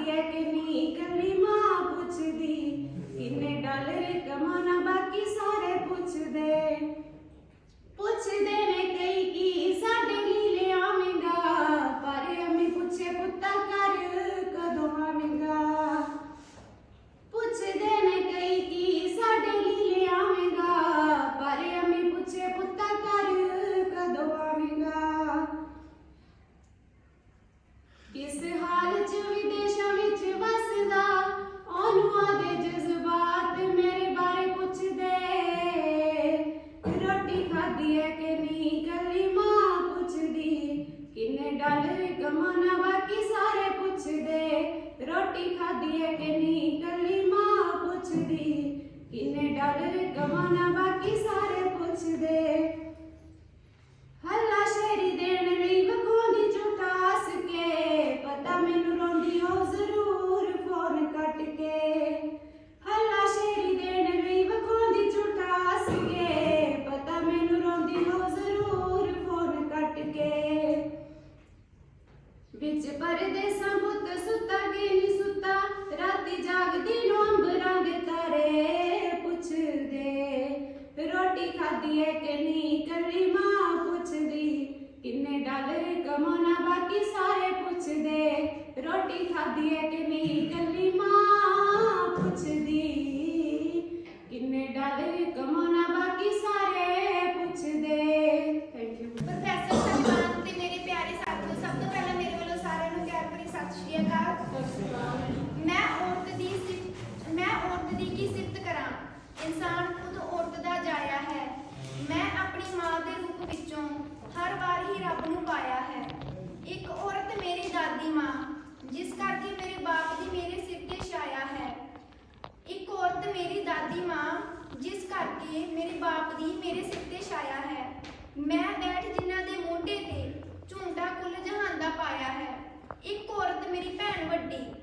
ਖਾਦੀ ਐ ਕਿ ਨਹੀਂ ਕੱਲੀ ਮਾਂ ਪੁੱਛਦੀ। ਕਿੰਨੇ ਡਾਲਰ ਕਮਾਣਾ ਬਾਕੀ ਸਾਰੇ ਪੁੱਛਦੇ। ਪੁੱਛਦੇ ਨੇ ਕਈ ਕੀ, ਸਾਡੇ ਲਈ ਲਿਆਵੇਂਗਾ ਪਰ ਅੰਮੀ ਪੁੱਛੇ ਪੁੱਤਾ ਕਰ ਕਦੋਂ ਆਵੇਂਗਾ। ਪੁੱਛਦੇ ਨੇ ਕਈ ਕੀ, ਸਾਡੇ ਲਈ ਲਿਆਵੇਂਗਾ ਪਰ ਅੰਮੀ ਪੁੱਛੇ ਪੁੱਤਾ ਕਰ ਕਦੋਂ ਆਵੇਂਗਾ। ਕਿਸ ਰੋਟੀ ਖਾਦੀ ਹੈ ਕਿ ਨਹੀਂ? ਕੱਲੀ ਮਾਂ ਪੁੱਛਦੀ ਕਿੰਨੇ ਡਾਲਰ ਕਮਾਣਾ ਵਿੱਚ ਪਰਦੇਸਾਂ ਪੁੱਤ, ਸੁੱਤਾ ਕਿ ਨਹੀਂ ਸੁੱਤਾ? ਰਾਤੀ ਜਾਗਦੀ ਨੂੰ ਅੰਬਰਾਂ ਦੇ ਤਾਰੇ ਪੁੱਛਦੇ, ਰੋਟੀ ਖਾਧੀ ਹੈ ਕਿ ਨਹੀਂ? ਕੱਲੀ ਮਾਂ ਪੁੱਛਦੀ, ਕਿੰਨੇ ਡਾਲਰ ਕਮਾਉਣਾ ਬਾਕੀ ਸਾਰੇ ਪੁੱਛਦੇ, ਰੋਟੀ ਖਾਧੀ ਹੈ ਕਿ ਨਹੀਂ? ਕੱਲੀ ਮਾਂ ਪੁੱਛਦੀ, ਕਿੰਨੇ ਡਾਲਰ ਕਮਾਉਣਾ ਦੀ ਕੀ ਸਿਫਤ ਕਰਾਂ। ਇਨਸਾਨ ਖੁਦ ਔਰਤ ਦਾ ਜਾਇਆ ਹੈ। ਮੈਂ ਆਪਣੀ ਮਾਂ ਦੇ ਰੂਪ ਵਿੱਚੋਂ ਹਰ ਵਾਰ ਹੀ ਰੱਬ ਨੂੰ ਪਾਇਆ ਹੈ। ਇੱਕ ਔਰਤ ਮੇਰੀ ਦਾਦੀ ਮਾਂ, ਜਿਸ ਕਰਕੇ ਮੇਰੇ ਬਾਪ ਦੀ ਮੇਰੇ ਸਿਰ ਤੇ ਛਾਇਆ ਹੈ। ਇੱਕ ਔਰਤ ਮੇਰੀ ਦਾਦੀ ਮਾਂ, ਜਿਸ ਕਰਕੇ ਮੇਰੇ ਬਾਪ ਦੀ ਮੇਰੇ ਸਿਰ ਤੇ ਛਾਇਆ ਹੈ। ਮੈਂ ਬੈਠ ਜਿਨ੍ਹਾਂ ਦੇ ਮੋਢੇ ਤੇ ਝੁੰਡਾ ਕੁੱਲ ਜਹਾਨ ਦਾ ਪਾਇਆ ਹੈ। ਇੱਕ ਔਰਤ ਮੇਰੀ ਭੈਣ ਵੱਡੀ